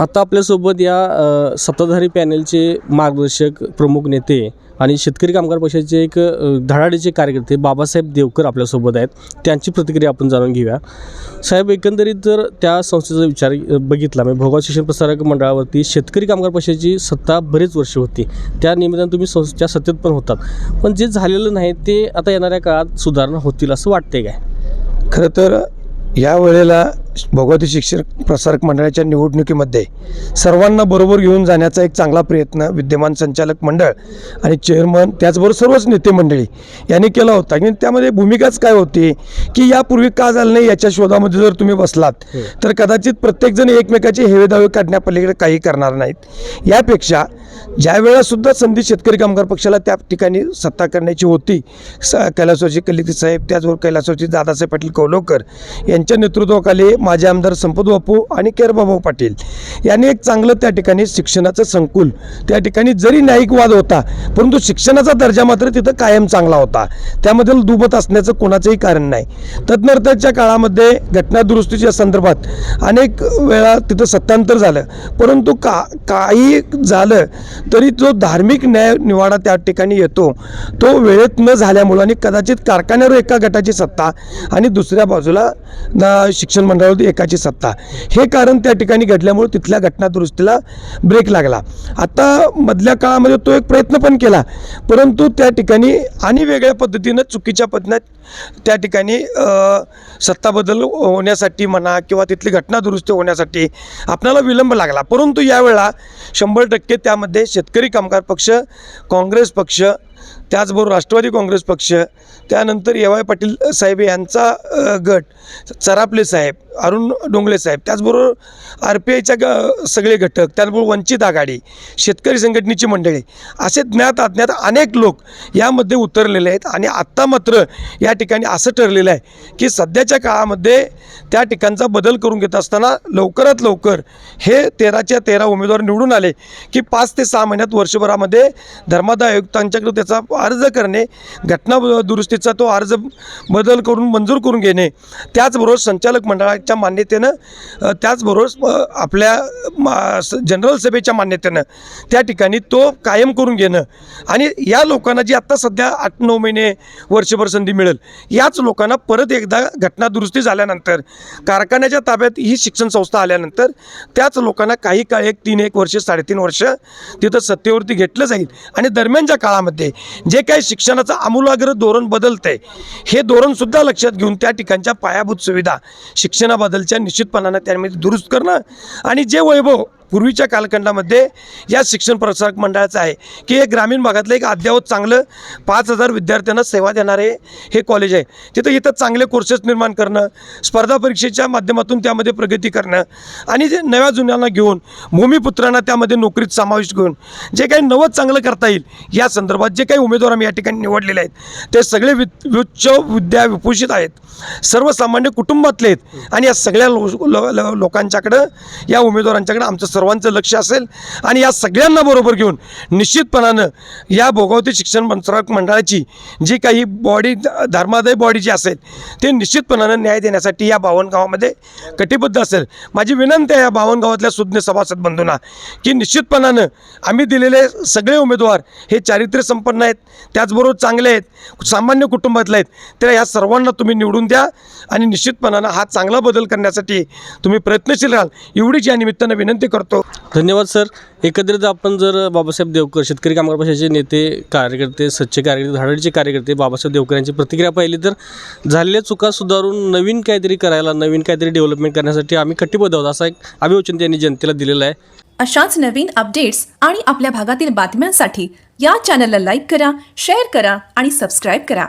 आता आपल्यासोबत या अ, सत्ताधारी पॅनलचे मार्गदर्शक प्रमुख नेते आणि शेतकरी कामगार पक्षाचे एक अ, धडाडीचे कार्यकर्ते बाबासाहेब देवकर आपल्यासोबत आहेत. त्यांची प्रतिक्रिया आपण जाणून घेऊया. साहेब एकंदरीत जर त्या संस्थेचा विचार अ, बघितला म्हणजे भोगाव शिक्षण प्रसारक मंडळावरती शेतकरी कामगार पक्षाची सत्ता बरेच वर्ष होती. त्या निमित्तानं तुम्ही संस्थेच्या सत्तेत पण होतात. पण जे झालेलं नाही ते आता येणाऱ्या काळात सुधारणा होतील असं वाटते काय? खरं तर या वेळेला भगवती शिक्षण प्रसारक मंडळाच्या निवडणुकीमध्ये सर्वांना बरोबर घेऊन जाण्याचा एक चांगला प्रयत्न विद्यमान संचालक मंडळ आणि चेअरमन त्याचबरोबर सर्वच नेते मंडळी यांनी केला होता. आणि त्यामध्ये भूमिकाच काय होती की यापूर्वी का झालं नाही याच्या शोधामध्ये जर तुम्ही बसलात तर कदाचित प्रत्येकजण एकमेकाचे हेवेदावे काढण्यापलीकडे काही करणार नाहीत. यापेक्षा ज्या वेळेला सुद्धा संधी शेतकरी कामगार पक्षाला त्या ठिकाणी सत्ता करण्याची होती स कैलासवाची कलिती साहेब त्याचबरोबर कैलासवाची दादासाहेब पाटील कौलवकर यांच्या नेतृत्वाखाली माझे आमदार संपत बापू आणि केरबाबू पाटील यांनी एक चांगलं त्या ठिकाणी शिक्षणाचं संकुल त्या ठिकाणी जरी न्यायिकवाद होता परंतु शिक्षणाचा दर्जा मात्र तिथं कायम चांगला होता. त्यामध्ये दुबत असण्याचं कोणाचंही कारण नाही. तदनंतरच्या काळामध्ये घटना दुरुस्तीच्या संदर्भात अनेक वेळा तिथं सत्तांतर झालं. परंतु का काही झालं तरी जो धार्मिक न्याय निवाडा त्या ठिकाणी येतो तो वेळेत न झाल्यामुळं आणि कदाचित कारखान्यावर एका गटाची सत्ता आणि दुसऱ्या बाजूला शिक्षण मंडळ मंडळावरती एकाची सत्ता. हे कारण त्या ठिकाणी घडल्यामुळे तिथल्या घटनादुरुस्तीला ब्रेक लागला. आता मधल्या काळामध्ये तो एक प्रयत्न पण केला. परंतु त्या ठिकाणी आणि वेगळ्या पद्धतीनं चुकीच्या पद्धतीनं त्या ठिकाणी सत्ता बदल होण्यासाठी म्हणा किंवा तिथली घटनादुरुस्ती होण्यासाठी आपणाला विलंब लागला. परंतु यावेळा शंभर टक्के त्यामध्ये शेतकरी कामगार पक्ष काँग्रेस पक्ष त्याचबरोबर राष्ट्रवादी काँग्रेस पक्ष त्यानंतर ए वाय पाटील साहेब यांचा गट चरापले साहेब अरुण डोंगळे साहेब त्याचबरोबर आर पी आयच्या ग सगळे घटक त्याचबरोबर वंचित आघाडी शेतकरी संघटनेची मंडळी असे ज्ञात अज्ञात अनेक लोक यामध्ये उतरलेले आहेत आणि आत्ता मात्र या ठिकाणी असं ठरलेलं आहे की सध्याच्या काळामध्ये त्या ठिकाणचा बदल करून घेत असताना लवकरात लवकर हे तेराच्या तेरा उमेदवार निवडून आले की पाच ते सहा महिन्यात वर्षभरामध्ये धर्मादाय आयुक्तांच्याकडे त्याचा अर्ज करणे घटना दुरुस्तीचा तो अर्ज बदल करून मंजूर करून घेणे त्याचबरोबर संचालक मंडळाच्या मान्यतेनं त्याचबरोबर आपल्या मा- स- जनरल सभेच्या मान्यतेनं त्या ठिकाणी तो कायम करून घेणं आणि या लोकांना जी आत्ता सध्या आठ नऊ महिने वर्षभर संधी मिळेल याच लोकांना परत एकदा घटना दुरुस्ती झाल्यानंतर कारखान्याच्या ताब्यात ही शिक्षण संस्था आल्यानंतर त्याच लोकांना काही काळ एक तीन एक वर्ष साडेतीन वर्ष तिथं सत्तेवरती घेतलं जाईल. आणि दरम्यानच्या काळामध्ये जे काही शिक्षणाचं आमूलाग्र धोरण बदलतंय हे धोरणसुद्धा लक्षात घेऊन त्या ठिकाणच्या पायाभूत सुविधा बदलच्या निश्चितपणानं त्यामध्ये दुरुस्त करणं आणि जे वैभव पूर्वीच्या कालखंडामध्ये या शिक्षण प्रसारक मंडळाचं आहे की हे ग्रामीण भागातलं एक अद्ययावत चांगलं पाच हजार विद्यार्थ्यांना सेवा देणारे हे कॉलेज आहे. तिथं इथं चांगले कोर्सेस निर्माण करणं स्पर्धा परीक्षेच्या माध्यमातून त्यामध्ये प्रगती करणं आणि जे नव्या जुन्यांना घेऊन भूमिपुत्रांना त्यामध्ये नोकरीत समाविष्ट घेऊन जे काही नवं चांगलं करता येईल या संदर्भात जे काही उमेदवार आम्ही या ठिकाणी निवडलेले आहेत ते सगळे वि उच्च विद्या विभूषित आहेत. सर्वसामान्य कुटुंबातले आहेत आणि या सगळ्या लो लो- लोकांच्याकडं या उमेदवारांच्याकडं आमचं सर्वांचं लक्ष असेल आणि या सगळ्यांना बरोबर घेऊन निश्चितपणानं या भोगावती शिक्षण मंत्रालय मंडळाची जी काही बॉडी धर्मादाय बॉडी जी असेल ते निश्चितपणानं न्याय देण्यासाठी या बावनगावामध्ये कटिबद्ध असेल. माझी विनंती आहे या बावनगावातल्या सुज्ञ सभासद बंधूंना की निश्चितपणानं आम्ही दिलेले सगळे उमेदवार हे चारित्र्य संपन्न आहेत त्याचबरोबर चांगले आहेत सामान्य कुटुंबातले आहेत तर या सर्वांना तुम्ही निवडून द्या आणि निश्चितपणानं हा चांगला बदल करण्यासाठी तुम्ही प्रयत्नशील राहाल. एवढीच या निमित्तानं विनंती करतो. धन्यवाद सर. एकंदरीत आपण जर बाबासाहेब देवकर शेतकरी कामगार पक्षाचे नेते कार्यकर्ते सच्चे कार्यकर्ते धाडीचे कार्यकर्ते बाबासाहेब देवकर यांची प्रतिक्रिया पाहिली तर झालेल्या चुका सुधारून नवीन काहीतरी करायला नवीन काहीतरी डेव्हलपमेंट करण्यासाठी आम्ही कटिबद्ध आहोत असा एक अभिवचन त्यांनी जनतेला दिलेला आहे. अशाच नवीन अपडेट्स आणि आपल्या भागातील बातम्यांसाठी या चॅनलला लाईक करा शेअर करा आणि सबस्क्राईब करा.